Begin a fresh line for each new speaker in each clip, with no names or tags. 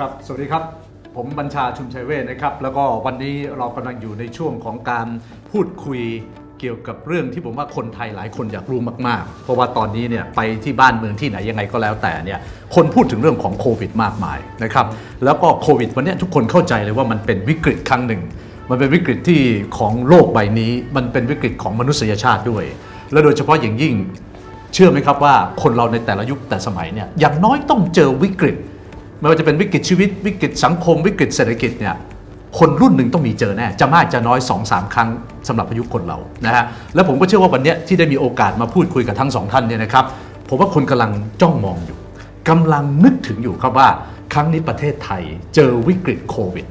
ครับ สวัสดีครับ ผมบัญชาชุมชัยเวชนะครับ แล้วก็วันนี้เรากำลังอยู่ในช่วงของการพูดคุยเกี่ยวกับเรื่องที่ผมว่าคนไทยหลายคนอยากรู้มาก ๆ เพราะว่าตอนนี้เนี่ยไปที่บ้านเมืองที่ไหนยังไงก็แล้วแต่เนี่ยคนพูดถึงเรื่องของโควิดมากมายนะครับ แล้วก็โควิดวันนี้ทุกคนเข้าใจเลยว่ามันเป็นวิกฤตครั้งหนึ่ง มันเป็นวิกฤตที่ของโลกใบนี้ มันเป็นวิกฤตของมนุษยชาติด้วย และโดยเฉพาะอย่างยิ่งเชื่อไหมครับว่าคนเราในแต่ละยุคแต่สมัยเนี่ยอย่างน้อยต้องเจอวิกฤต ไม่ว่าจะเป็นวิกฤตชีวิตวิกฤตสังคม วิกฤตเศรษฐกิจเนี่ยคนรุ่นหนึ่งต้องมีเจอแน่ จะมากจะน้อย2อสาครั้งสำหรับอายุคนเรานะฮะแล้วผมก็เชื่อว่าวันนี้ที่ได้มีโอกาสมาพูดคุยกับทั้งสองท่านเนี่ยนะครับผมว่าคนกำลังจ้องมองอยู่กำลังนึกถึงอยู่ครับว่า ครั้งนี้ประเทศไทยเจอวิกฤตโควิด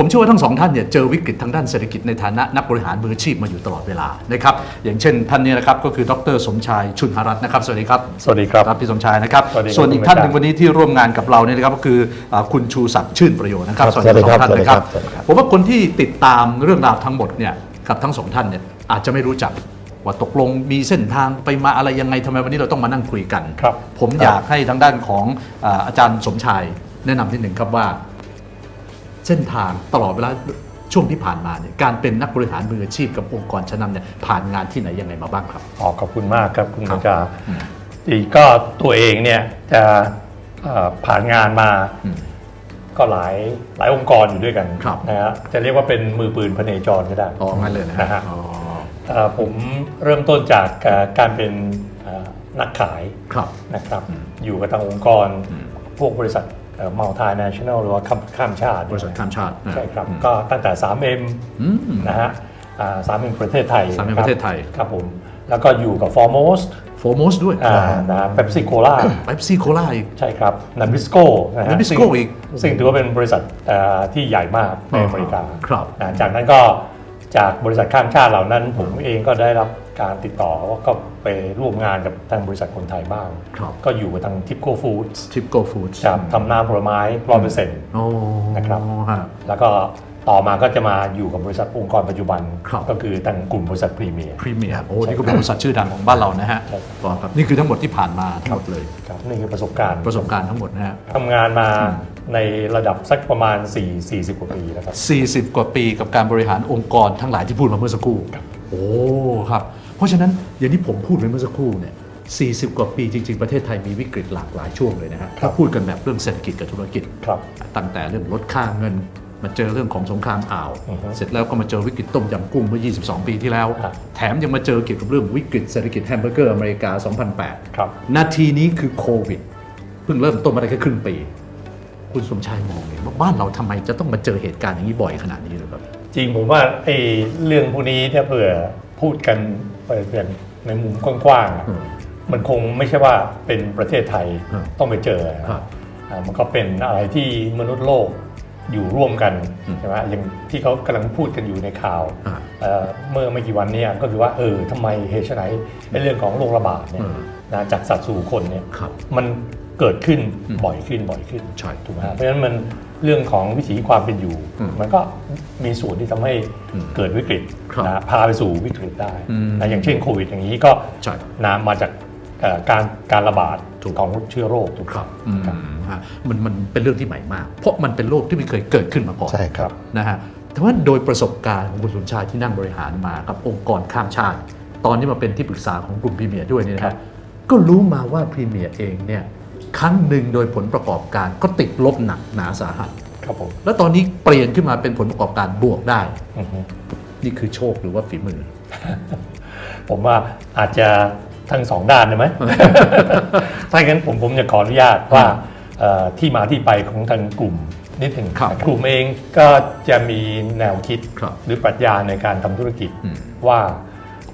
ผมเชื่อว่าทั้งสองท่านเนี่ยเจอวิกฤตทางด้านเศรษฐกิจในฐานะนักบริหารมืออาชีพมาอยู่ตลอดเวลานะครับอย่างเช่นท่านเนี้นะครับก็คือดรสมชายชุนหรัตน์นะครับสวัสดีครับ
สวัสดีครับ
ครับพี่สมชายนะครับ
สวัสดีครับ
ส่วนอีก
คุณ
ท่านหนึ่ง
อาจารย์
วันนี้ที่ร่วมงานกับเราเนี่ยนะครับก็คืออ่าคุณชูศักดิ์ชื่นประโยชน์นะครับ
ครับ
สวัสดี
สวัสดี
สอง
ครับ
ท่านนะครับ
สวัสดีครับ
ผมว่าคนที่ติดตามเรื่องราวทั้งหมดเนี่ยกับทั้งสองท่านเนี่ยอาจจะไม่รู้จักว่าตกลงมีเส้นทางไปมาอะไรยังไงทำไมวันนี้เราต้องมานั่งคุยกัน
ครับ
ผมอยากให้ทางด้านของอ่าอาจารย์สมชายแนะนำนิดหนึ่งครับว่า เส้นทางตลอดเวลาช่วงที่ผ่านมาเนี่ยการเป็นนักบริหารมืออาชีพกับองค์กรชั้นนำเนี่ยผ่านงานที่ไหนยังไงมาบ้างครับ
อ๋อขอบคุณมากครับคุณ
ครับ
บัญชาอีกก็ตัวเองเนี่ยจะเอ่อผ่านงานมา
อืม
ก็หลายหลายองค์กรอยู่ด้วยกัน
ครับ
นะฮะจะเรียกว่าเป็นมือปืนพเนจรก็ได้
อ๋องั้นเลยนะ
นะฮะ
อ๋อ
เอ่อผมเริ่มต้นจากเอ่อการเป็นเอ่อนักขาย
ครับ
นะครับ
อืม
อยู่กับทางองค์กร
อืม
พวกบริษัท มัลติเนชั่นแนลหรือว่าข้ามข้ามชาติ
บริษัทข้ามชาติ
ใช่ครับ
อืม
ก็ตั้งแต่ 3M
อืม
นะฮะอ่าสามเป็นประเทศไทย
3M
คบ
ประเทศไทย
ครับผมแล้วก็อยู่กับ Foremost
โฟร์โมสด้วย
อ่านะเ e ปซี่โคลา
เ e ปซี่โคลาอีก
ใช่ครับนันบิสโก้นะฮะ
Nabisco
ซึ่ง
อีก
ซึ่งถือว่าเป็นบริษัทอ่าที่ใหญ่มากในอเมริกา
ครับ
อ่าจากนั้นก็จากบริษัทข้ามชาติเหล่านั้นผมเองก็ได้รับ การติดต่อว่าก็ไปร่วมงานกับทางบริษัทคนไทยบ้าง
ครับ
ก็อยู่กับทางทิปโก้ฟู้ด
ทิปโกฟูด
จะทำน้ำผลไม้ร้อยเปอร์เซ็นต์
โอ้
นะครับ
ฮะ
แล้วก็ต่อมาก็จะมาอยู่กับบริษัทองค์กรปัจจุบัน
ครับ
ก็คือทางกลุ่มบริษัทพรีเมียร์
พรีเมียร์โอ้นี่ก็เป็นบริษัทชื่อดังของบ้านเรานะฮะ
ใช่
ต่อครับนี่คือทั้งหมดที่ผ่านมาทั้งหมดเลย
ครับนี่คือประสบการณ์
ประสบการณ์ทั้งหมดนะฮะ
ทำงานมา
อืม
ในระดับสักประมาณ 4 40 กว่าปีแล้วครับ
40 กว่าปีกับการบริหารองค์กรทั้งหลายที่พูดมาเมื่อสักครู่ โอ้ ครับ เพราะฉะนั้นอย่างที่ผมพูดไปเมื่อสักครู่เนี่ย40 กว่าปีจริง ๆ ประเทศไทยมีวิกฤตหลากหลายช่วงเลยนะฮะ
ครั
ถ้า
บ
พูดกันแบบเรื่องเศรษฐกิจกับธุรกิจ
ครับ
ตั้งแต่เรื่องลดค่าเงิน มาเจอเรื่องของสงครามอ่าว
อือฮึ
เสร็จแล้วก็มาเจอวิกฤตต้มยำกุ้งเมื่อ 22 ปีที่แล้ว
ครับ
แถมยังมาเจอเกี่ยวกับเรื่องวิกฤตเศรษฐกิจแฮมเบอร์เกอร์อเมริกา 2008
ครับ
นาทีนี้คือโควิด เพิ่งเริ่มต้นมาได้แค่ครึ่งปี คุณสมชายมองเองว่าบ้านเราทำไมจะต้องมาเจอเหตุการณ์อย่างนี้บ่อยขนาดนี้เลยครับ
จริงผมว่าไอ้เรื่องพวกนี้ถ้าเผื่อพูดกัน เปิดเป็นในมุมกว้างๆอะ
อืม
มันคงไม่ใช่ว่าเป็นประเทศไทย
ครับ
ต้องไปเจอ
ครับ
อ่ามันก็เป็นอะไรที่มนุษย์โลกอยู่ร่วมกัน
อืม
ใช่ไหมอย่างที่เขากำลังพูดกันอยู่ในข่าว
อ่า
เอ่อเมื่อไม่กี่วันเนี้ก็คือว่าเออทำไมเหตุไฉนในเรื่องของโรคระบาดเนี่ย
อืม
นะจากสัตว์สู่คนเนี่ย
ครับ
มันเกิดขึ้น
อืม
บ่อยขึ้นบ่อยขึ้น
ใช่
ถูกไหมฮะเพราะฉะนั้นมัน เรื่องของวิถีความเป็นอยู่
อืม
มันก็มีส่วนที่ทำให้
อืม
เกิดวิกฤต
ครับ
นะพาไปสู่วิกฤตได้
อืม
นะอย่างเช่นโควิดอย่างนี้ก็
ใช่
นะมาจากเอ่อการการระบาด
ถูก
ของเชื้อโรคถูก
ครับ
อืม
ฮะมันมันเป็นเรื่องที่ใหม่มาก เพราะมันเป็นโรคที่ไม่เคยเกิดขึ้นมาก่อน
ใช่ครับ
นะฮะแต่ว่าโดยประสบการณ์ของคุณสมชายที่นั่งบริหารมากับองค์กรข้ามชาติ ตอนนี้มาเป็นที่ปรึกษาของกลุ่มพรีเมียร์ด้วยเนี่ยนะ
ครั
ฮะ
บ
ก็รู้มาว่าพรีเมียร์เองเนี่ย ครั้งหนึ่งโดยผลประกอบการก็ติดลบหนักหนาสาหัส
ครับผม
แล้วตอนนี้เปลี่ยนขึ้นมาเป็นผลประกอบการบวกได้
อือฮึ
นี่คือโชคหรือว่าฝีมือ
ผมว่าอาจจะทั้งสองด้านเลยไหม ถ้าอย่างนั้นผมผมจะขออนุญาตว่าเอ่อที่มาที่ไปของทางกลุ่มนิดหนึ่ง
ครับ
กลุ่มเองก็จะมีแนวคิด
ครับ
หรือปรัชญาในการทำธุรกิจ
อืม
ว่า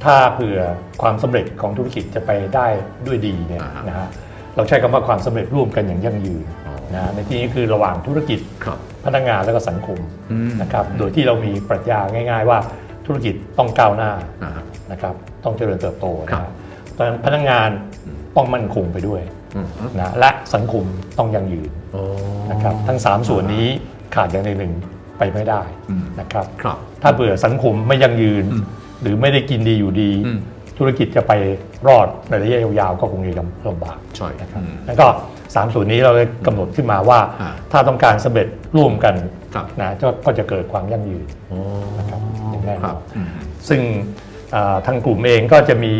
ถ้าเผื่อความสำเร็จของธุรกิจจะไปได้ด้วยดีเนี่ย
อ่าฮะ
นะฮะ เราใช้คำว่าความสำเร็จร่วมกันอย่างยั่งยืน
อ๋อ
นะฮะในที่นี้คือระหว่างธุรกิจ
ครับ
พนักงานและก็สังคม
อืม
นะครับโดยที่เรามีปรัชญาง่าย ๆ ว่าธุรกิจต้องก้าวหน้า
อ่าฮะ
นะครับต้องเจริญเติบโต
ครั
นะ
บ
ฮะตอนนั้นพนักงานต้องมั่นคงไปด้วย
อืม
นะและสังคมต้องยั่งยืน
โอ้
นะครับทั้ง 3 ส่วนนี้ขาดอย่างใดหนึ่งไปไม่ได้
อืม
นะครับ
ครับ
ถ้าเบื่อสังคมไม่ยั่งยืน
อืม
หรือไม่ได้กินดีอยู่ดี
อืม
ธุรกิจจะไปรอดในระยะยาวๆก็คงจะลำบาก
ใช่
นะครับ
อืม
แล้วก็สามส่วนนี้เราเลยกำหนดขึ้นมาว่า
อ่า
ถ้าต้องการสำเร็จร่วมกัน
ครับ
นะก็ก็จะเกิดความยั่งยืนนะครับอย่างแน่นอน
ครับอืม
ซึ่งอ่าทางกลุ่มเองก็จะมี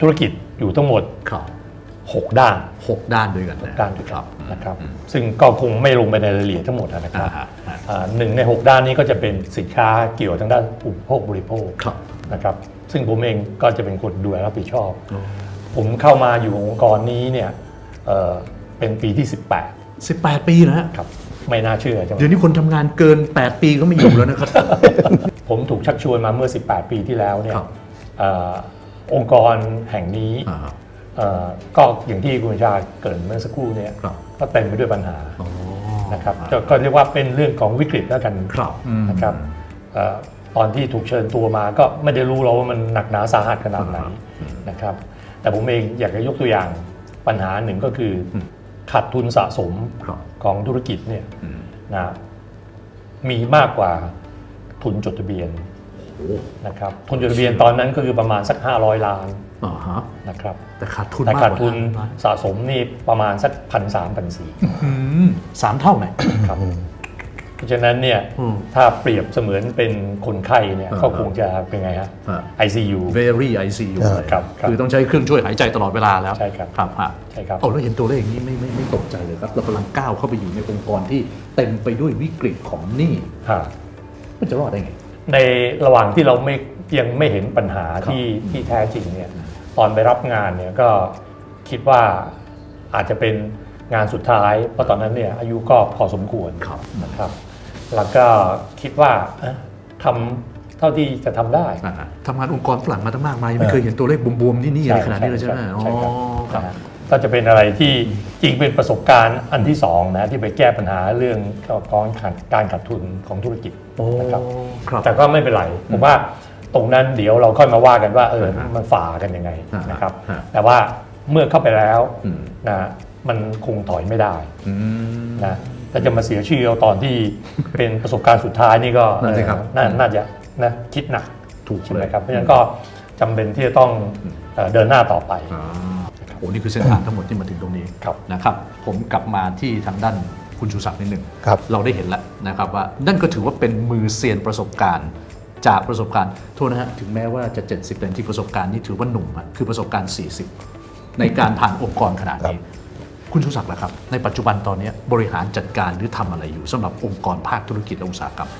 ธุรกิจอยู่ทั้งหมด
ครับ
6ด้าน
หกด้านด้วยกันนะ
ด้านด้วย
ค
กั
รั
น
บ
นะครับ ซึ่งก็คงไม่ลงไปในรายละเอียดทั้งหมดนะค
อ่า
รับ
ฮะอ่า
อ่าหนึ่งใน 6 ด้านนี้ก็จะเป็นสินค้าเกี่ยวทางด้านอุปโภคบริโภค
ครับ
นะครับ ซึ่งผมเองก็จะเป็นคนดูแลรับผิดชอบ ผมเข้ามาอยู่องค์กรนี้เนี่ยเอ่อเป็นปีที่ 18
สิบแปดปีนะฮะ
ครับไม่น่าเชื่อใช่ไหม
เดี๋ยวนี้คนทำงานเกิน 8 ปีก็ไม่อยู่แล้วนะครับ
ผมถูกชักชวนมาเมื่อ 18 ปีที่แล้วเนี่ย
ครับ
เออองค์กรแห่งนี้
อ่าฮะ
เอ่อก็อย่างที่คุณชาเกริดเมื่อสักครู่เนี่ย
ครับ
ก็เต็มไปด้วยปัญหา
อ๋อ
นะครับก็ก็เรียกว่าเป็นเรื่องของวิกฤตแล้วกัน
ครับอืม
นะครับเอ่อ ตอนที่ถูกเชิญตัวมาก็ไม่ได้รู้เราว่ามันหนักหนาสาหัสขนาดไหน
อืม
นะครับ แต่ผมเองอยากจะยกตัวอย่างปัญหาหนึ่งก็คืออ
ม
ขาดทุนสะสม
ครับ
ของธุรกิจเนี่ย
อืม
นะมีมากกว่าทุนจดทะเบียน
โอ้
นะครับทุนจดทะเบียนตอนนั้นก็คือประมาณสัก 500 ล้าน
อ่าฮะ
นะครับ
แต่ขาดทุน
แต่
มาก
ขาด
กว่า
ทุน
ล้าน
สะสมนี่ประมาณสักพันสามพันสี่
อืมสามเท่าไหม
ครับเพ ราะฉะนั้นเนี่ย
อืม
ถ้าเปรียบเสมือนเป็นคนไข้เนี่ย
อ่า
ก็คงจะเป็นไงฮะ
อ่า
ICU
very ICU
ครับ
เลย
ครับครับ
คือต้องใช้เครื่องช่วยหายใจตลอดเวลาแล้ว
ใช่ครับ
ครับฮะ
ใช่ครับ
เอาแล้วเห็นตัวเลขอย่างนี้ไม่ไม่ไม่ตกใจเลยครับ เรากำลังก้าวเข้าไปอยู่ในองค์กรที่เต็มไปด้วยวิกฤตของหนี้
ฮะ
มันจะรอดได้ไง
ในระหว่างที่เราไม่ยังไม่เห็นปัญหา
ครับ
ที่ที่แท้จริงเนี่ยตอนไปรับงานเนี่ยก็คิดว่าอาจจะเป็นงานสุดท้าย เพราะตอนนั้นเนี่ยอายุก็พอสมควร
ครับ
นะครับ แล้วก็คิดว่าเอ๊ะทำเท่าที่จะทำได้
อ่าทำงานองค์กรฝรั่งมาตั้งมากมายยังไม่เคยเห็นตัวเลขบวมๆนี่นี่อะไรขนาดนี้เลยใช่ไหมอ๋อ
ใช่ครับ
ครับ
นะฮะก็จะเป็นอะไรที่จริงเป็นประสบการณ์อันที่สองนะที่ไปแก้ปัญหาเรื่องการขาดการขาดทุนของธุรกิจ
โอ้
นะครับ
ครับ
แต่ก็ไม่เป็นไรผมว่าตรงนั้นเดี๋ยวเราค่อยมาว่ากันว่าเออ
อ่าฮะ
มันฝ่ากันยังไง
อ่าฮะ
นะครับ
ฮะ
แต่ว่าเมื่อเข้าไปแล้ว
อืม
นะมันคงถอยไม่ได้
อืม
นะ แต่จะมาเสียชื่อเอาตอนที่เป็นประสบการณ์สุดท้ายนี่ก็
นั่นสิครับ
เออน่าน่าจะนะคิดหนัก
ถูก
ใช่ไหม
เลย
ครับเพราะฉะนั้นก็จำเป็นที่จะต้องเอ่อเดินหน้าต่อไป
อ่าโอ้นี่คือเส้นทางทั้งหมดที่มาถึงตรงนี้
ครับ
นะครับ ผมกลับมาที่ทางด้านคุณชูศักดิ์นิดหนึ่ง
ครับ
เราได้เห็นแล้วนะครับว่านั่นก็ถือว่าเป็นมือเซียนประสบการณ์ จากประสบการณ์โทษนะฮะถึงแม้ว่าจะ 70แต่จริงๆประสบการณ์นี่ถือว่าหนุ่มอะคือประสบการณ์ 40 ในการผ่านองค์กรขนาดนี้ คุณชูศักดิ์ล่ะครับ ในปัจจุบันตอนนี้บริหารจัดการหรือทำอะไรอยู่สำหรับองค์กรภาคธุรกิจและอุตสาหกรรม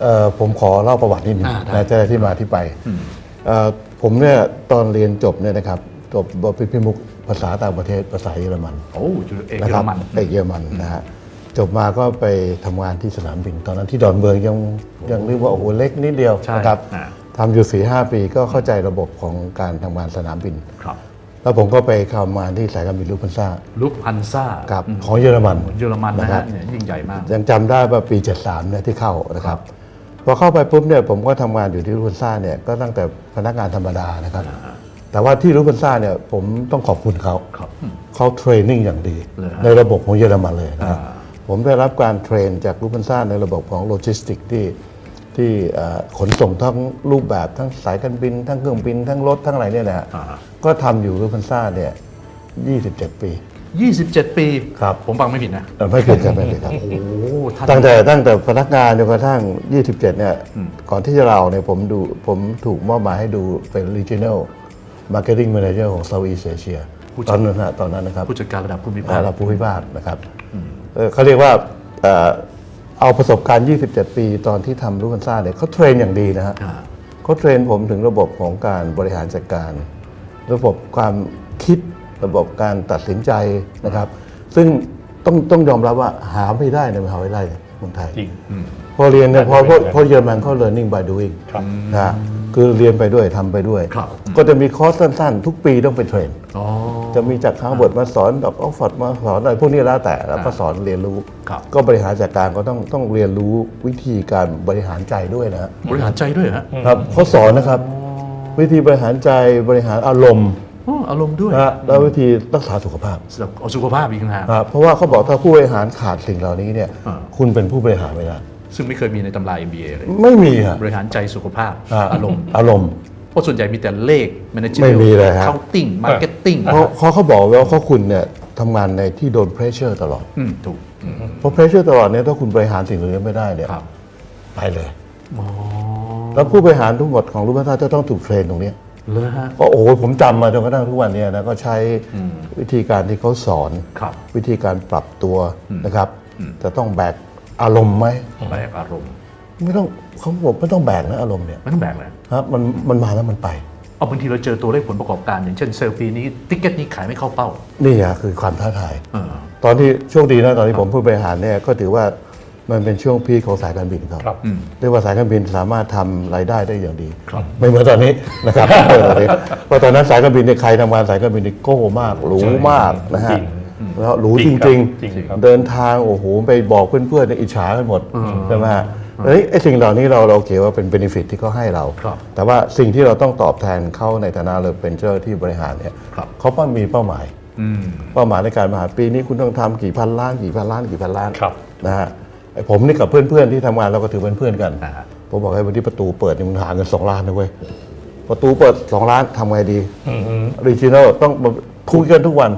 เอ่อผมขอเล่าประวัตินิดหนึง
อ่าได้
นะจะได้ที่มาที่ไป
อืม
เอ่อผมเนี่ยตอนเรียนจบเนี่ยนะครับจบบพิพิมุกภาษาต่างประเทศภาษาเยอรมัน
โอ้อยู่เอก
นะ
เย
ค
อ
รั
รมัน
เอกเยอรมันนะฮะจบมาก็ไปทำงานที่สนามบิน ตอนนั้นที่ดอนเมืองยังยังเรียกว่าโอ้โหเล็กนิดเดียว
ใช่
นะครับ
อ่า
ทำอยู่4ีหปีก็เข้าใจระบบของการทำงานสนามบิน
ครับ
แล้วผมก็ไปเข้างานที่สายการบินลูพันซ่า
ลุกพันซ่า
กับ
อืม
ของเยอรมัน
เยอรมันนะ
นะครั
ฮะ
บ
เนี่ยยิ่งใหญ่มาก
ยังจำได้ว่าปี 73เนี่ยที่เข้านะครับพอเข้าไปปุ๊บเนี่ยผมก็ทำงานอยู่ที่รูพันซ่าเนี่ยก็ตั้งแต่พนักงานธรรมดานะครับ แต่ว่าที่รูพันซ่าเนี่ยผมต้องขอบคุณเขา
ครับ
เขาเทรนนิ่งอย่างดี
เลยฮะ
ในระบบของเยอรมันเลยนะครับ
อ่า
ผมได้รับการเทรนจากรูพันซ่าในระบบของโลจิสติกที่ ที่เอ่อขนส่งทั้งรูปแบบทั้งสายการบิน ทั้งเครื่องบิน ทั้งรถทั้งอะไรเนี่ยนะฮะ
อ่า
ก็ทำอยู่รูพันซ่าเนี่ย27 ปี
27 ปี
ครับ
ผมฟังไม่ผิดนะ
เอ่อไม่ผิดครับไม่ผิดครับ
โอ้โหท่าน
ตั้งแต่ตั้งแต่พนักงานจนกระทั่ง 27 เนี่ยก่อนที่จะเราเนี่ยผมดูผมถูกมอบหมายให้ดูเป็น regional marketing manager ของ Southeast Asia ตอนนั้นนะตอนนั้นนะครับ
ผู้จัดการระดับภูมิภาค
ระดับภูมิภาคนะครับเอ่อเขาเรียกว่าเอ่อ เอาประสบการณ์ 27 ปีตอนที่ทำลูกันซ่าเนี่ยเขาเทรนอย่างดีนะฮะ
อ่า
เขาเทรนผมถึงระบบของการบริหารจัดการ ระบบความคิดระบบการตัดสินใจนะครับ ซึ่งต้องต้องยอมรับว่าหาไม่ได้ในมหาวิทยาลัยเมืองไทย
จริง
พอเรียนเนี่ยพอพอ
ไม่ได้
พอเยอรมันเขา learning by doing
ครับ
นะฮะคือเรียนไปด้วยทำไปด้วย
ครับ
ก็จะมีคอร์สสั้น ๆ ทุกปีต้องไปเทรน
อ๋อ
จะมีจากฮาร์วาร์ดมาสอนดอกออกฟอร์ดมาสอนอะไรพวกนี้แล้วแต่แล้วก็สอนเรียนรู้
ครับ
ก็บริหารจัดการก็ต้องต้องเรียนรู้วิธีการบริหารใจด้วยนะฮะ
บริหารใจด้วยฮะ
ครับเขาสอนนะครับ วิธีบริหารใจบริหารอารมณ์
อ๋ออารมณ์ด้วย
นะฮะแล้ววิธีรักษาสุขภาพ
เอาสุขภาพอีกนะฮะ
ครับเพราะว่าเขาบอกถ้าผู้บริหารขาดสิ่งเหล่านี้เนี่ย
อ่า
คุณเป็นผู้บริหารไม่ได้
ซึ่งไม่เคยมีในตำรา MBA เลย
ไม่มีฮะ
บริหารใจสุขภาพ
อ่า
อารมณ์
อารมณ์
เพราะส่วนใหญ่มีแต่เลข management
ไม่มีเลยฮะ
accounting marketing
เพราะเขาเขาบอกว่าเขาคุณเนี่ยทำงานในที่โดนเพรสเชอร์ตลอด
อืมถูกอืม
เพราะเพรสเชอร์ตลอดเนี่ยถ้าคุณบริหารสิ่งเหล่านี้ไม่ได้เนี่ย
ครับ
ไปเลยแล้วผู้บริหารทุกหมดของรูปธาตุจะต้องถูกเทรนตรงเนี้ย
เลยฮะ
ก็โอ้โหผมจำมาจนกระทั่งทุกวันเนี้นะก็ใช้วิธีการที่เขาสอน
ครับ
วิธีการปรับตัวนะครับ จะต้องแบกอารมณ์ไหม
แบกอารมณ์
ไม่ต้องเขาบอกไม่ต้องแบกนะอารมณ์เนี่ย
ไม่ต้องแบกเลย
ครับมันมันมาแล้วมันไป
เอาบางทีเราเจอตัวเลขผลประกอบการ อย่างเช่นเซลล์ปีนี้ติ๊กเก็ตนี้ขายไม่เข้าเป้า
นี่อะคือความท้าทาย
เออ
ตอนที่โชคดีนะตอนที่ผมผู้บริหารเนี่ยก็ถือว่ามันเป็นช่วงพีคของสายการบินครับ
ครับ
เรียกว่าสายการบินสามารถทำรายได้ได้อย่างดี ไม่เหมือนตอนนี้นะครับไม่เหมือนตอนนี้เพราะตอนนั้นสายการบินเนี่ยใครทำงานสายการบินนี่โก้มากหรูมากนะฮะ
จริง
แล้วหรู
จ
จ
ริงครับ
ริง
จริงครับ
ๆเดินทางโอ้โหไปบอกเพื่อนๆเนี่ยอิจฉากันหมดใช่ไหมฮะ เฮ้ยไอ้สิ่งเหล่านี้เราเราเขียนว่าเป็นเบนฟิตที่เขาให้เรา
ครับ
แต่ว่าสิ่งที่เราต้องตอบแทนเขาในฐานะเราเป็นเจ้าหน้าที่บริหารเนี่ย
ครับ
เขาต้องมีเป้าหมาย
อืม
เป้าหมายในการบริหารปีนี้คุณต้องทำกี่พันล้านกี่พันล้านกี่พันล้าน
ครับ
นะฮะไอ้ผมนี่กับเพื่อนๆที่ทำงานเราก็ถือเป็นเพื่อนกัน
อ่าฮะ
ผมบอกให้วันที่ประตูเปิดนี่มึงหาเงินสองล้านนะเว้ยประตูเปิดสองล้านทำไงดีออริจินอลต้องมาคุยกันทุกวัน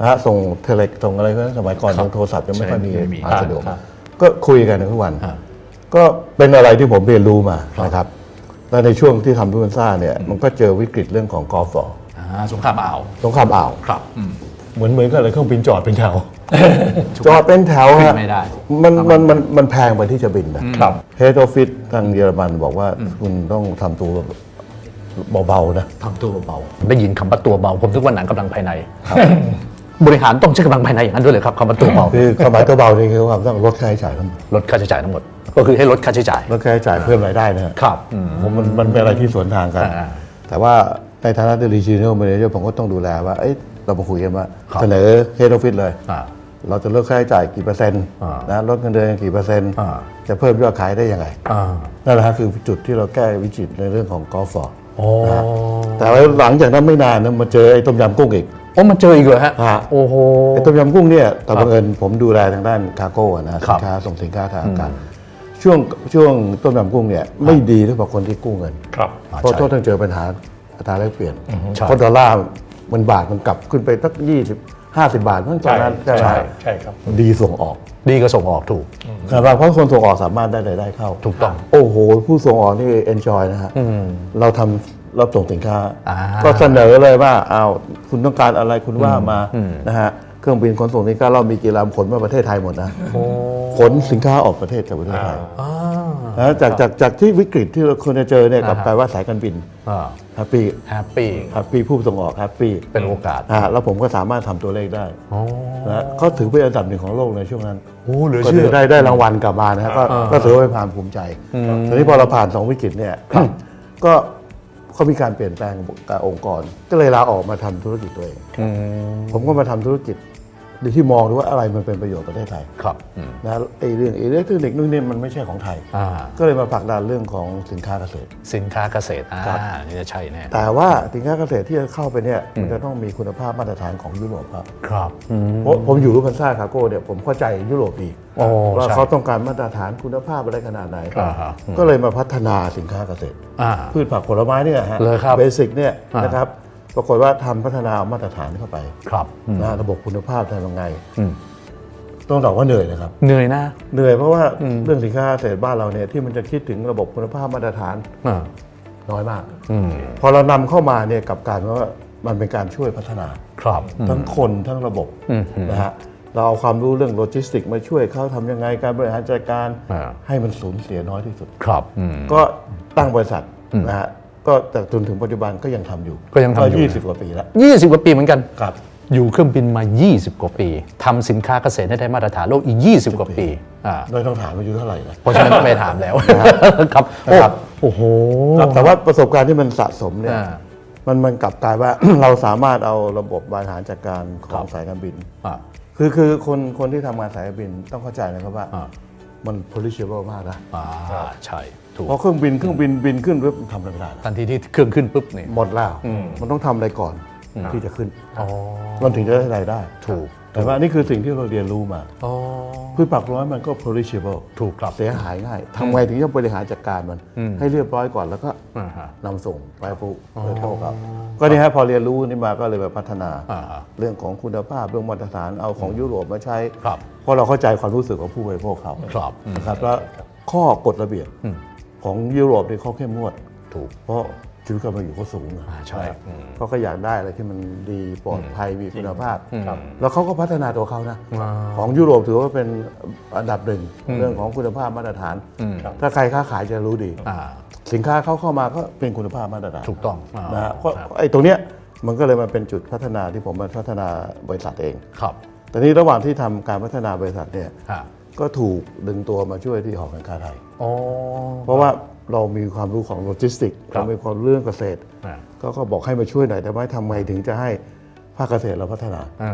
นะฮะส่งเทเลกส่งอะไรก็สมัยก่อนทางโทรศัพท์ยังไม่ค่อยมี
ใช่ไม่มี
หาสะดวก
ครับ
ก็คุยกันทุกวัน
ฮะ
ก็เป็นอะไรที่ผมเรียนรู้มานะครับแล้วในช่วงที่ทำพิวันซ่าเนี่ยมันก็เจอวิกฤตเรื่องของกอล์ฟ
อ่าสงครามอ่าว
สงครามอ่าว
ครับอืม
เหมือนเหมือนกันเลยเครื่องบินจอดเป็นแถว จอดเป็นแถว
ขึ้
ฮะ
นไม่ได้
มันมันมันมันแพงไปที่จะบินนะครับเฮดออฟฟิศทางเยอรมันบอกว่าคุณต้องทำตัวเบาๆนะ
ทำตัวเบาๆได้ยินคำว่าตัวเบา ผมนึกว่าหนังกำลังภายใน บริหารต้องใช้กำลังภายในอย่างนั้นด้วยเลยครับคำว่าตัวเบา
คือความหมายตัวเบานี่คือว่าต้องลดค่าใช้จ่ายทั้งหมด
ลดค่าใช้จ่ายทั้งหมด ก็คือให้ลดค่าใช้จ่าย
ลดค่าใช้จ่ายเพิ่มรายได้นะฮะ
ครับอืม
ผมมันมันเป็นอะไรที่สวนทางกัน
อ่า
แต่ว่าในฐานะที่รีจิโนเมเนเจอร์ผมก็ต้องดูแลว่าเอ้ยเรามาคุยกันว่า
ครับ
เสนอเฮดออฟฟิศเลย
อ่า
เราจะลดค่าใช้จ่ายกี่เปอร์เซ็นต์
อ่าน
นะลดเงินเดือนกี่เปอร์เซ็นต์
อ่า
จะเพิ่มยอดขายได้ยังไง
อ่า
นั่นแหละฮะคือจุดที่เราแก้วิจิตรในเรื่องของกอล์ฟฟอร์
โอ้
แต่ว่าหลังจากนั้นไม่นานนะมาเจอไอ้ต้มยำกุ้งอีก
โอ้มันเจออีกเหรอฮะ
ฮะ
โอ้โห
ไอ้ต้มยำกุ้งเนี่ยแต่บังเอิญผมดูแลทางด้านคาร์โก้อะนะ
ครั
สิ
บ
นค้าส่งสินค้าทางอากาศช่วงช่วงต้มยำกุ้งเนี่ยไม่ดีสำหรับคนที่กู้เงิน
ครับ
เพราะต้องเจอปัญหาอัตราแลกเปลี่ยน
ใช่
เพราะดอลลาร์มันบาทมันกลับขึ้นไปสักยี่สิบห้าสิบบาททั้งตอนนั้น
ใช่
ไหม
ใช่ใช่ครับ
ดีส่งออก
ดีก็ส่งออกถูก
นะครับเพราะคนส่งออกสามารถได้รายได้เข้า
ถูกต้อง
โอ้โห ผู้ส่งออกนี่ enjoy นะฮะเราทำ เราส่งสินค้า
อ่า
ก็เสนอเลยว่าอ้าวคุณต้องการอะไรคุณว่ามานะฮะเครื่องบินขนส่งสินค้าเรามีกี่ลำขนมาประเทศไทยหมดนะขนสินค้าออกประเทศจากประเทศไทย
อ่า
นะจากจากจากที่วิกฤตที่เราควรจะเจอเนี่ยกลับกลายว่าสายการบิน
อ่า
แฮปปี้
แฮปปี้
แฮปปี้ผู้ส่งออกแฮปปี้
เป็นโอกาส
นะฮะแล้วผมก็สามารถทำตัวเลขได้
โอ้
นะฮะเขาถือเป็นอันดับหนึ่งของโลกในช่วงนั้น
โหเหลือ
ก็
เชื่
ถื
อ
อ ได้ได้รางวัลกลับมานะฮะก็
อ่า
ก็ถือว่าเป็นความภูมิใจทีนี้พอเราผ่านสองวิกฤตเนี่ย ก็ เขามีการเปลี่ยนแปลงกับองค์กร ก็เลยลาออกมาทำธุรกิจตัวเอง
อืม
ผมก็มาทำธุรกิจ โดยที่มองดูว่าอะไรมันเป็นประโยชน์ประเทศไทย
ครับอืม
นะไอ้เรื่องอิเล็กทรอนิกส์นู่นนี่มันไม่ใช่ของไทย
อ่า
ก็เลยมาผลักดันเรื่องของสินค้าเกษตร
สินค้าเกษตรอ่า
ครับ
นี่จะใช่แน่
แต่ว่าสินค้าเกษตรที่จะเข้าไปเนี่ยมันจะต้องมีคุณภาพมาตรฐานของยุโรปครับ
ครับอืม
เพราะผมอยู่รูพันซ่าคาโก้เนี่ยผมเข้าใจยุโรปดี
โอ้
ว่า
ใช่
เขาต้องการมาตรฐานคุณภาพอะไรขนาดไหน
อ่าฮะ
ก็เลยมาพัฒนาสินค้าเกษตร
อ่า
พืชผักผลไม้เนี่ยฮะ
เลยครับ
เบสิกเนี่ย
อ่าน
นะครับ ปรากฏว่าทำพัฒนาเอามาตรฐานเข้าไป
ครับอืม
นะระบบคุณภาพทำยังไง
อืม
ต้องบอกว่าเหนื่อยนะครับ
เหนื่อยนะ
เหนื่อยเพราะว่าเรื่องสินค้าเกษตรบ้านเราเนี่ยที่มันจะคิดถึงระบบคุณภาพมาตรฐาน
อ่า
น้อยมาก
อืม
พอเรานำเข้ามาเนี่ยกลับกลารว่ามันเป็นการช่วยพัฒนา
ครับ
ทั้งคนทั้งระบบ
อืม
นะฮะเราเอาความรู้เรื่องโลจิสติกมาช่วยเขาทำยังไงการบริหารจัดการ
อ่า
ให้มันสูญเสียน้อยที่สุด
ครับอืม
ก็ตั้งบริษัทนะฮะ ก็แต่จนถึงปัจจุบันก็ยังทำอยู่
ก็ยังทำอยู่
ยี่สิบกว่าปีแล้ว
ยี่สิบกว่าปีเหมือนกัน
ครับ
อยู่เครื่องบินมา 20 กว่าปีทำสินค้าเกษตรให้ได้มาตรฐานโลกอีก 20 กว่าปีอ่า
โดยต้องถามอายุเท่าไหร่นะ
เพราะฉะนั้นไม่ถามแล้วครับโอ้
ครับ
โอ้โห
ครับแต่ว่าประสบการณ์ที่มันสะสมเนี่ย
อ่า
มันมันกลับกลายว่า เราสามารถเอาระบบบริหารจัดการข
ครั
อง
บ
สายการบิน
อ่า
คือคือคนคนที่ทำงานสายการบินต้องเข้าใจนะครับว่า
อ่า
มัน perishable มากนะ
อ่าใช่ ถูก
พอเครื่องบินเครื่องบินบินขึ้นปุ๊บทำอะไรไม่ได้นะ
ทันทีที่เครื่องขึ้นปุ๊บนี่
หมดแล้วมันต้องทำอะไรก่อนที่จะขึ้น
อ๋อ
มันถึงจะได้รายได้
ถูก
แต่ว่านี่คือสิ่งที่เราเรียนรู้มา
อ๋อ
พืชผักร้อยมันก็ perishable
ถูกครับ
เสียหายง่ายทำไงถึงจะบริหารจัดการมัน
อืม
ให้เรียบร้อยก่อนแล้วก็
อ่าฮะ
นำส่งไปผู้บริโภคครับ ก็นี่ฮะพอเรียนรู้นี่มาก็เลยมาพัฒนา
อ่าฮะ
เรื่องของคุณภาพเรื่องมาตรฐานเอาของยุโรปมาใช้
ครับ
เพราะเราเข้าใจความรู้สึกของผู้บริโภคเขา
ครับอืม
นะครับแล้วข้อกฎระเบียบ
อืม
ของยุโรปนี่เขาเข้มงวด
ถูก
เพราะชีวิตความเป็นอยู่เขาสูงอะ
อ่าใช่อืม
เขาก็อยากได้อะไรที่มันดีปลอดภัยมีคุณภาพ
ครับ
แล้วเขาก็พัฒนาตัวเขานะ
ว้าว
ของยุโรปถือว่าเป็นอันดับหนึ่ง
อืม
เรื่องของคุณภาพมาตรฐาน
อืม
ถ้าใครค้าขายจะรู้ดี
อ่า
สินค้าเขาเข้ามาก็เป็นคุณภาพมาตรฐาน
ถูกต้องอ่า
นะฮะเพราะ
ครับ
ไอ้ตรงเนี้ยมันก็เลยมาเป็นจุดพัฒนาที่ผมมาพัฒนาบริษัทเอง
ครับ
แต่นี้ระหว่างที่ทำการพัฒนาบริษัทเนี่ย
ฮะ
ก็ถูกดึงตัวมาช่วยที่หอการค้าไทย
อ๋อ
เพราะว่าเรามีความรู้ของโลจิสติกส์
ครับ
เรามีความรู้เรื่องเกษตร
อ่า
ก็ก็บอกให้มาช่วยหน่อยแต่ว่าทำไงถึงจะให้ภาคเกษตรเราพัฒนา
อ่า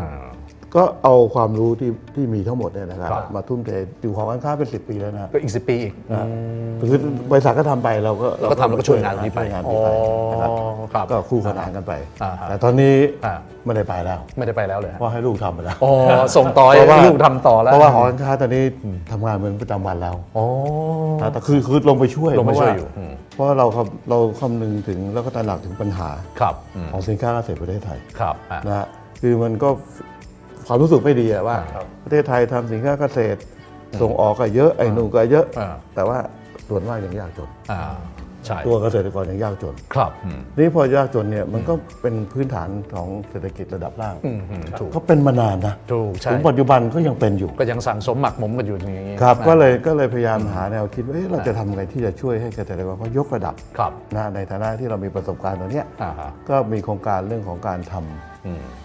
ก็เอาความรู้ที่ที่มีทั้งหมดเนี่ยนะครับ
ครับ
มาทุ่มเทอยู่หอการค้าเป็น10ปีแล้วนะ
ก็อีกสิปีอีก
นะคือบริษัทก็ทำไปเราก็
เราก็ทำแล้วก็ช่วยงานนี้ไป
ช่วยงานนี้ไปนะครับ
อ๋อครับ
ก็คู่ขนานกันไป
อ่าฮะ
แต่ตอนนี้
อ่า
ไม่ได้ไปแล้ว
ไม่ได้ไปแล้วเลย
เพราะให้ลูกทำไปแล้ว
อ๋อส่งต่อ
เพราะว่า
ให้ลูกทำต่อแล้ว
เพราะว่าหอการค้าตอนนี้ทำงานเหมือนประจำวันแล้ว
อ๋อ
นะแต่คือคือลงไปช่วย
ลงไป
เพราะ
ช่วย
ว่า
อยู่อืม
เพราะว่าเราคำเราคำนึงถึงแล้วก็ตระหนักถึงปัญหา
ครับอืม
ของสินค้าเกษตรประเทศไทย
ครับอะ
นะฮะคือมันก็ ความรู้สึกไม่ดีอะว่า
ครับ
ประเทศไทยทำสินค้าเกษตร ส่งออกก็เยอะไอ้หนูนก็เยอะ
อ่า
แต่ว่าส่วนมากยังยากจน
อ่าใช่
ตัวเกษตรกรยังยากจน
ครับอืม
นี่พอยากจนเนี่ยมันก็เป็นพื้นฐานของเศรษฐกิจระดับล่าง
อืมอืมถูก
ก็เป็นมานานนะ
ถูกใช่
ถึงปัจจุบันก็ยังเป็นอยู่
ก็ยังสั่งสมหมักหมมกันอยู่อย่างนี้
ครับ
นะ
ก็เลยก็เลยพยายามหาแนวคิดว่าเอ๊ะเราจะทำไงที่จะช่วยให้เกษตรกรเขายกระดับ
ครับ
นะในฐานะที่เรามีประสบการณ์ตรงเนี้ย
อ่าฮะ
ก็มีโครงการเรื่องของการทำ
อืม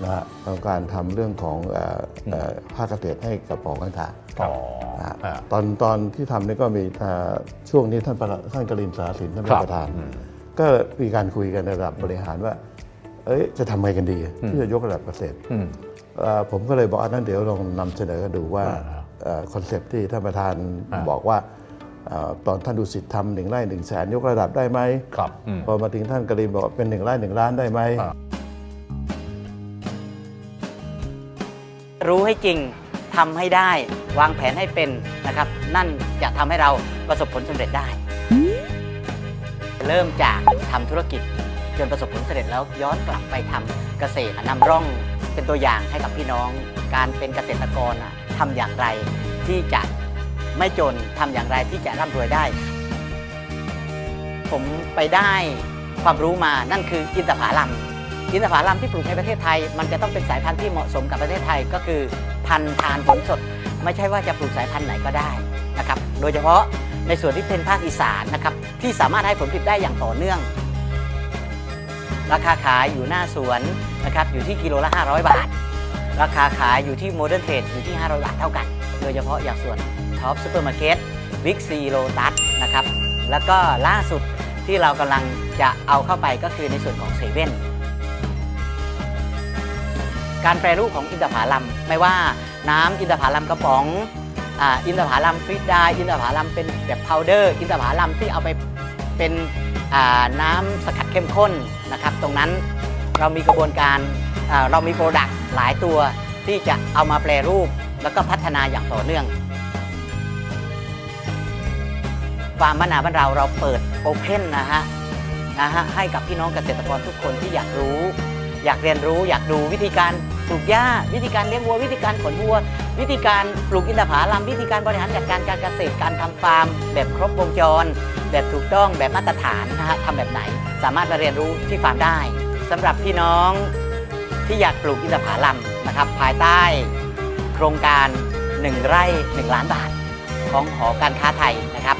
นะฮะโครงการทำเรื่องของเอ่อเอ่อภาคเกษตรให้กับหอการค้า
อ๋อ
นะฮะ
อ่า
ตอนตอนที่ทำนี่ก็มีเอ่อช่วงนี้ท่านประหลัดท่านกรินทร์สาสินท่าน
ค
เป็
รั
น
บ
ประธาน
อืม
ก็มีการคุยกันในระดับบริหารว่าเอ้ยจะทำไงกันดีที่จะยกระดับเกษตร
อืม
เอ่อผมก็เลยบอกอันนั้นเดี๋ยวลองนำเสนอกันดูว่า
อ่า
คอนเซปต์ที่ท่านประธาน
อ่า
บอกว่าเอ่อตอนท่านดูสิทธิ์ทำหนึ่งไร่หนึ่งแสนยกระดับได้ไหม
ครับอืม
พอมาถึงท่านกรินบอกว่าเป็นหนึ่งไร่หนึ่งล้านได้ไหม
รู้ให้จริงทำให้ได้ วางแผนให้เป็นนะครับ นั่นจะทำให้เราประสบผลสำเร็จได้ เริ่มจากทำธุรกิจจนประสบผลสำเร็จแล้วย้อนกลับไปทำเกษตรนำร่องเป็นตัวอย่างให้กับพี่น้อง การเป็นเกษตรกรน่ะทำอย่างไรที่จะไม่จนทำอย่างไรที่จะร่ำรวยได้ ผมไปได้ความรู้มานั่นคืออินทผลัม อินทผลัมที่ปลูกในประเทศไทย มันจะต้องเป็นสายพันธุ์ที่เหมาะสมกับประเทศไทยก็คือพันธุ์ทานผลสด ไม่ใช่ว่าจะปลูกสายพันธุ์ไหนก็ได้นะครับโดยเฉพาะในส่วนที่เป็นภาคอีสานนะครับที่สามารถให้ผลผลิตได้อย่างต่อเนื่อง ราคาขายอยู่หน้าสวนนะครับอยู่ที่กิโลละ 500 บาท ราคาขายอยู่ที่โมเดิร์นเทรดอยู่ที่ 500 บาทเท่ากัน โดยเฉพาะอย่างส่วนท็อปซูเปอร์มาร์เก็ตวิกซีโลตัสนะครับแล้วก็ล่าสุดที่เรากำลังจะเอาเข้าไปก็คือในส่วนของเซเว่น การแปรรูปของอินทผลัม ไม่ว่าน้ำอินทผลัมกระป๋องอินทผลัมฟรีดไดร์อินทผลัมเป็นแบบพาวเดอร์ อินทผลัมที่เอาไปเป็นน้ำสกัดเข้มข้นนะครับ ตรงนั้นเรามีกระบวนการเรามีโปรดักต์หลายตัวที่จะเอามาแปรรูปแล้วก็พัฒนาอย่างต่อเนื่องฟาร์มมะนาวบ้านเราเราเปิดโอเพนนะฮะนะฮะให้กับพี่น้องเกษตรกรทุกคนที่อยากรู้ อยากเรียนรู้อยากดูวิธีการปลูกหญ้า วิธีการเลี้ยงวัว วิธีการขนวัว วิธีการปลูกอินทผลัมวิธีการบริหารจัดการการเกษตรการทำฟาร์ม แบบครบวงจร แบบถูกต้องแบบมาตรฐานนะฮะทำแบบไหน สามารถมาเรียนรู้ที่ฟาร์มได้สำหรับพี่น้องที่อยากปลูกอินทผลัมนะครับภายใต้โครงการ 1 ไร่ 1 ล้านบาท ของหอการค้าไทยนะครับ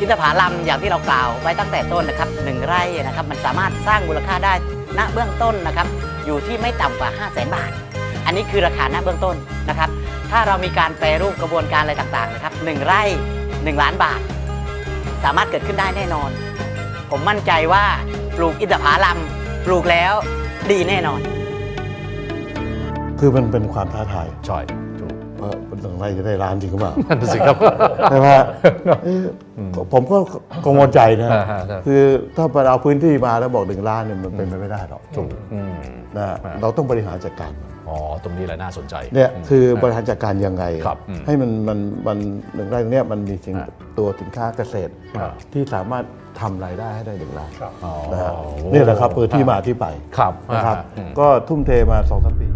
อินทผลัมอย่างที่เรากล่าวไว้ตั้งแต่ต้นนะครับหนึ่งไร่นะครับมันสามารถสร้างมูลค่าได้ ณเบื้องต้นนะครับอยู่ที่ไม่ต่ำกว่า 5 0 0 0 0 0 บาท อันนี้คือราคาณเบื้องต้นนะครับ ถ้าเรามีการแปรรูปกระบวนการอะไรต่างๆนะครับหนึ่งไร่ 1 ล้านบาท สามารถเกิดขึ้นได้แน่นอน ผมมั่นใจว่าปลูกอินทผลัมปลูกแล้วดีแน่นอน
คือมันเป็นความท้าทาย
ใช่ถูก
พอ ว่าเป็นทางไรจะได้ล้านจริงหรือเปล่า
นั่นนะสิครับ
ใช่ไหมเอ๊ะผมก็กังวลใจนะ
อ่าฮะครับ
คือถ้าไปเอาพื้นที่มาแล้วบอกหนึ่งล้านเนี่ยมันเป็นไปไม่ได้หรอก
ถูกอืม
นะฮะเราต้องบริหารจัดการมัน
อ๋อ ตรงนี้แหละน่าสนใจ
เนี่ยคือบริหารจัดการยังไง
ครับอืม
ให้มันมันมันหนึ่งไร่ตรงเนี้ยมันมีสิน
อ่า
ตัวสินค้าเกษตร
ครับ
ที่สามารถทำรายได้ให้ได้หนึ่งล้าน
ครับ
อ๋อ
นะฮะนี่แหละครับคือที่มาที่ไป
ครับ
นะครับ
อืม
ก็ทุ่มเทมาสองสามปี